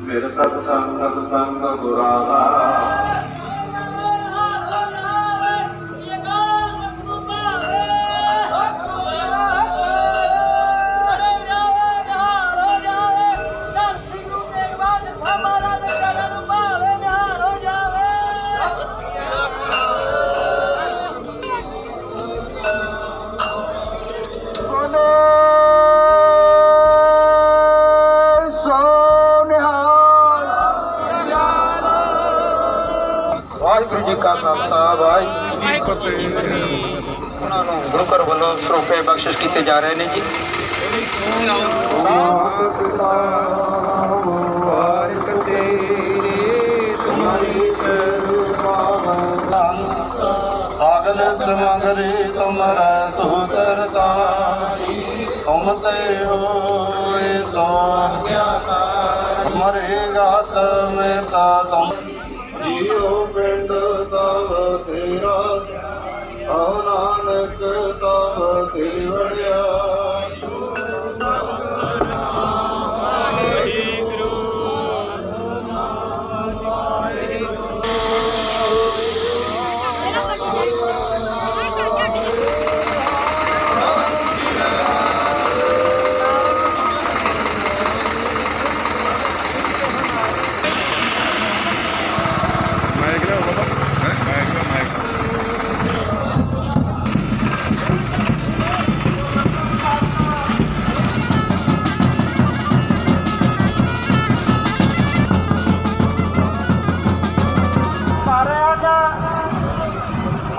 ਮੇਰੇ ਸਤ ਸੰਗਤ ਸੰਗ ਗੁਰਾਵਾ ਵਾਹਿਗੁਰੂ ਜੀ ਕਾ ਖਾਲਸਾ, ਵਾਹਿਗੁਰੂ ਜੀ ਕੀ ਫਤਿਹ। ਉਹਨਾਂ ਨੂੰ ਗੁਰੂ ਘਰ ਵੱਲੋਂ ਸਰੋਪੇ ਬਖਸ਼ਿਸ਼ ਕੀਤੇ ਜਾ ਰਹੇ ਨੇ ਜੀ। ਸਾਗਲ ਸਮਗਰੀ ਤੁਮਰੈ ਸੂਤਰ ਤਾਰੀ ਤੁਮ ਤੇ ਹੋਏ ਸੋ ਮਰੇ ਗਾਤ ਮੈਂ ਤਾ ਤੁਮ ਨਾਨਕ ਸਭ ਤੇਰੀ ਵੜਿਆ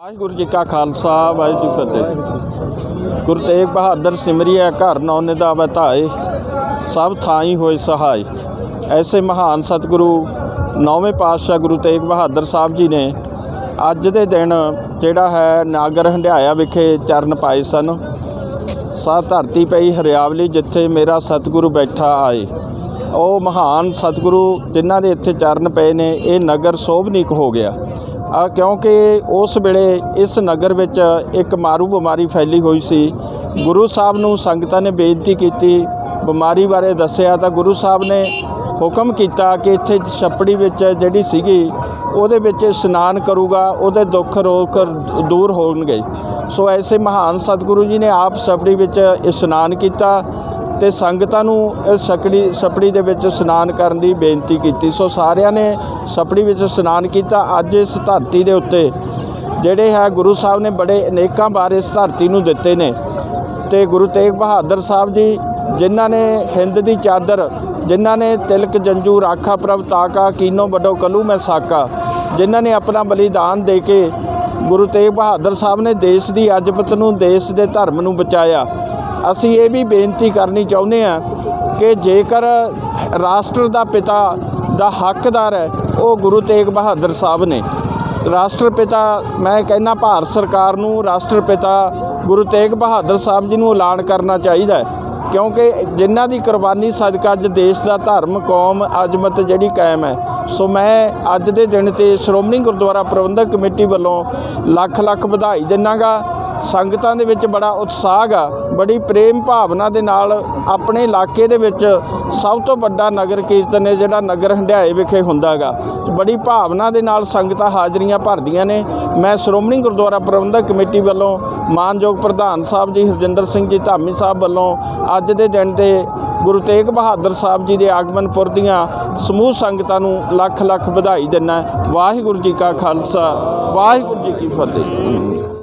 ਵਾਹਿਗੁਰੂ ਜੀ ਕਾ ਖਾਲਸਾ, ਵਾਹਿਗੁਰੂ ਜੀ ਫਤਿਹ। ਗੁਰੂ ਤੇਗ ਬਹਾਦਰ ਸਿਮਰਿਆ ਘਰ ਨੌਨੇ ਦਾ ਬਤਾਏ ਸਭ ਥਾਈ ਹੋਏ ਸਹਾਈ। ਐਸੇ ਮਹਾਨ ਸਤਿਗੁਰੂ, ਨੌਵੇਂ ਪਾਤਸ਼ਾਹ ਗੁਰੂ ਤੇਗ ਬਹਾਦਰ ਸਾਹਿਬ ਜੀ ਨੇ ਅੱਜ ਦੇ ਦਿਨ ਜਿਹੜਾ ਹੈ ਨਾਗਰ ਹੰਡਿਆਇਆ ਵਿਖੇ ਚਰਨ ਪਾਏ ਸਨ। ਸਾ ਧਰਤੀ ਪਈ ਹਰਿਆਵਲੀ ਜਿੱਥੇ ਮੇਰਾ ਸਤਿਗੁਰੂ ਬੈਠਾ ਆਏ। ਉਹ ਮਹਾਨ ਸਤਿਗੁਰੂ ਜਿਨ੍ਹਾਂ ਦੇ ਇੱਥੇ ਚਰਨ ਪਏ ਨੇ, ਇਹ ਨਗਰ ਸੋਭਨੀਕ ਹੋ ਗਿਆ। ਕਿਉਂਕਿ ਉਸ ਵੇਲੇ ਇਸ ਨਗਰ ਵਿੱਚ ਇੱਕ ਮਾਰੂ ਬਿਮਾਰੀ ਫੈਲੀ ਹੋਈ ਸੀ। ਗੁਰੂ ਸਾਹਿਬ ਨੂੰ ਸੰਗਤਾਂ ਨੇ ਬੇਨਤੀ ਕੀਤੀ। ਬਿਮਾਰੀ ਬਾਰੇ ਦੱਸਿਆ ਤਾਂ ਗੁਰੂ ਸਾਹਿਬ ਨੇ ਹੁਕਮ ਕੀਤਾ ਕਿ ਇੱਥੇ ਛੱਪੜੀ ਵਿੱਚ ਜਿਹੜੀ ਸੀਗੀ, ਉਹਦੇ ਵਿੱਚ ਇਸ਼ਨਾਨ ਕਰੂਗਾ, ਉਹਦੇ ਦੁੱਖ ਰੋਗ ਦੂਰ ਹੋਣਗੇ। ਸੋ ਐਸੇ ਮਹਾਨ ਸਤਿਗੁਰੂ ਜੀ ਨੇ ਆਪ ਛੱਪੜੀ ਵਿੱਚ ਇਸ਼ਨਾਨ ਕੀਤਾ। ਤੇ ਸੰਗਤਾਂ ਨੂੰ ਇਸ ਛਕੜੀ ਛਪੜੀ ਦੇ ਵਿੱਚ ਇਸ਼ਨਾਨ ਕਰਨ ਦੀ ਬੇਨਤੀ ਕੀਤੀ। ਸੋ ਸਾਰਿਆਂ ਨੇ ਛਪੜੀ ਵਿੱਚ ਇਸ਼ਨਾਨ ਕੀਤਾ। ਅੱਜ ਇਸ ਧਰਤੀ ਦੇ ਉੱਤੇ ਜਿਹੜੇ ਹੈ, ਗੁਰੂ ਸਾਹਿਬ ਨੇ ਬੜੇ ਅਨੇਕਾਂ ਵਾਰ ਇਸ ਧਰਤੀ ਨੂੰ ਦਿੱਤੇ ਨੇ। ਤੇ ਗੁਰੂ ਤੇਗ ਬਹਾਦਰ ਸਾਹਿਬ ਜੀ, ਜਿਨ੍ਹਾਂ ਨੇ ਹਿੰਦ ਦੀ ਚਾਦਰ, ਜਿਨ੍ਹਾਂ ਨੇ ਤਿਲਕ, ਜੰਜੂ, ਰਾਖਾ, ਪ੍ਰਭ, ਤਾਕਾ, ਕੀਨੋ, ਵੱਡੋ, ਕਲੂ, ਮੈਂ ਸਾਕਾ, ਜਿਨ੍ਹਾਂ ਨੇ ਆਪਣਾ ਬਲੀਦਾਨ ਦੇ ਕੇ ਗੁਰੂ ਤੇਗ ਬਹਾਦਰ ਸਾਹਿਬ ਨੇ ਦੇਸ਼ ਦੀ ਅਜਪਤ ਨੂੰ, ਦੇਸ਼ ਦੇ ਧਰਮ ਨੂੰ ਬਚਾਇਆ। ਅਸੀਂ ਇਹ ਵੀ ਬੇਨਤੀ ਕਰਨੀ ਚਾਹੁੰਦੇ ਹਾਂ ਕਿ ਜੇਕਰ ਰਾਸ਼ਟਰ ਦਾ ਪਿਤਾ ਦਾ ਹੱਕਦਾਰ ਹੈ, ਉਹ ਗੁਰੂ ਤੇਗ ਬਹਾਦਰ ਸਾਹਿਬ ਨੇ। ਰਾਸ਼ਟਰਪਿਤਾ ਮੈਂ ਕਹਿੰਦਾ ਭਾਰਤ ਸਰਕਾਰ ਨੂੰ ਰਾਸ਼ਟਰਪਿਤਾ ਗੁਰੂ ਤੇਗ ਬਹਾਦਰ ਸਾਹਿਬ ਜੀ ਨੂੰ ਐਲਾਨ ਕਰਨਾ ਚਾਹੀਦਾ ਹੈ, ਕਿਉਂਕਿ ਜਿਨ੍ਹਾਂ ਦੀ ਕੁਰਬਾਨੀ ਸਦਕਾ ਅੱਜ ਦੇਸ਼ ਦਾ ਧਰਮ, ਕੌਮ, ਅਜ਼ਮਤ ਜਿਹੜੀ ਕਾਇਮ ਹੈ। ਸੋ ਮੈਂ ਅੱਜ ਦੇ ਦਿਨ ਤੇ ਸ਼੍ਰੋਮਣੀ ਗੁਰਦੁਆਰਾ ਪ੍ਰਬੰਧਕ ਕਮੇਟੀ ਵੱਲੋਂ ਲੱਖ ਲੱਖ ਵਧਾਈ ਦਿੰਨਾਗਾ। ਸੰਗਤਾਂ ਦੇ ਵਿੱਚ ਬੜਾ ਉਤਸ਼ਾਹ ਆ, ਬੜੀ ਪ੍ਰੇਮ ਭਾਵਨਾ ਦੇ ਨਾਲ ਆਪਣੇ ਇਲਾਕੇ ਦੇ ਵਿੱਚ ਸਭ ਤੋਂ ਵੱਡਾ ਨਗਰ ਕੀਰਤਨ ਹੈ ਜਿਹੜਾ ਨਗਰ ਹੰਡਿਆਏ ਵਿਖੇ ਹੁੰਦਾਗਾ ਬੜੀ ਭਾਵਨਾ ਦੇ ਨਾਲ ਸੰਗਤਾਂ ਹਾਜ਼ਰੀਆਂ ਭਰਦੀਆਂ ਨੇ। ਮੈਂ ਸ਼੍ਰੋਮਣੀ ਗੁਰਦੁਆਰਾ ਪ੍ਰਬੰਧਕ ਕਮੇਟੀ ਵੱਲੋਂ ਮਾਨਯੋਗ ਪ੍ਰਧਾਨ ਸਾਹਿਬ ਜੀ ਹਰਜਿੰਦਰ ਸਿੰਘ ਜੀ, ਧਾਮੀ ਸਾਹਿਬ ਵੱਲੋਂ ਅੱਜ ਦੇ ਦਿਨ ਤੇ ਗੁਰੂ ਤੇਗ ਬਹਾਦਰ ਸਾਹਿਬ ਜੀ ਦੇ ਆਗਮਨ ਪੁਰ ਦੀਆਂ ਸਮੂਹ ਸੰਗਤਾਂ ਨੂੰ ਲੱਖ ਲੱਖ ਵਧਾਈ ਦਿੰਦਾ। ਵਾਹਿਗੁਰੂ ਜੀ ਕਾ ਖਾਲਸਾ, ਵਾਹਿਗੁਰੂ ਜੀ ਕੀ ਫਤਿਹ।